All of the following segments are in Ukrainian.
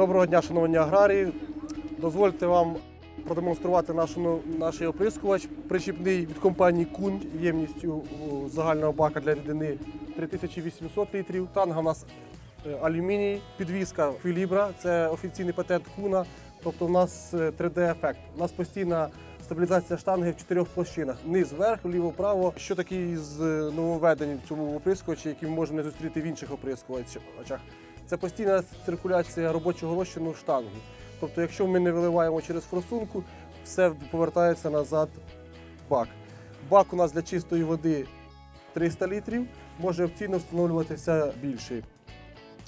Доброго дня, шановні аграрії. Дозвольте вам продемонструвати нашу, наш оприскувач причіпний від компанії Кун ємністю загального бака для рідини 3800 літрів. Танга у нас е, алюміній, підвізка Філібра, це офіційний патент Куна. Тобто у нас 3D-ефект. У нас постійна стабілізація штанги в чотирьох площинах: низ, вверх, вліво, вправо. Що такі з нововведень в цьому оприскувачі, які ми можемо не зустріти в інших оприскувачах? Це постійна циркуляція робочого розчину штанги. Тобто, якщо ми не виливаємо через форсунку, все повертається назад бак. Бак у нас для чистої води 300 літрів, може опційно встановлюватися більший.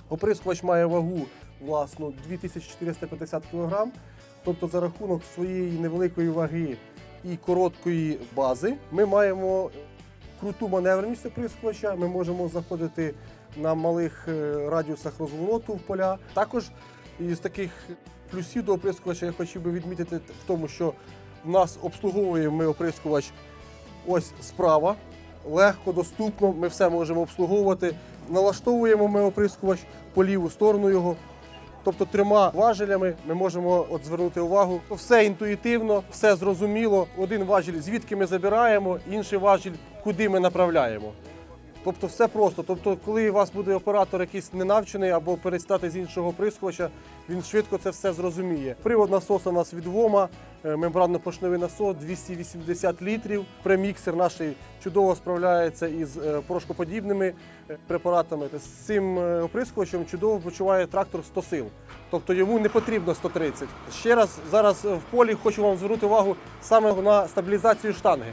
Оприскувач має вагу власну 2450 кг. Тобто за рахунок своєї невеликої ваги і короткої бази ми маємо круту маневреність оприскувача. Ми можемо заходити на малих е, радіусах розвороту в поля. Також із таких плюсів до оприскувача я хотів би відмітити в тому, що в нас обслуговуємо ми оприскувач ось справа. Легко, доступно, ми все можемо обслуговувати. Налаштовуємо ми оприскувач по ліву сторону його. Тобто трьома важелями ми можемо от звернути увагу. Все інтуїтивно, все зрозуміло. Один важіль, звідки ми забираємо, інший важіль, куди ми направляємо. Тобто все просто. Тобто, коли у вас буде оператор якийсь ненавчений або перестати з іншого прискоча, він швидко це все зрозуміє. Привод насоса у нас від ВОМа, е, мембранно-поршневий насос 280 літрів. Преміксер наш чудово справляється із е, порошкоподібними е, препаратами. З цим оприскувачем чудово почуває трактор 100 сил. Тобто йому не потрібно 130. Ще раз зараз в полі хочу вам звернути увагу саме на стабілізацію штанги.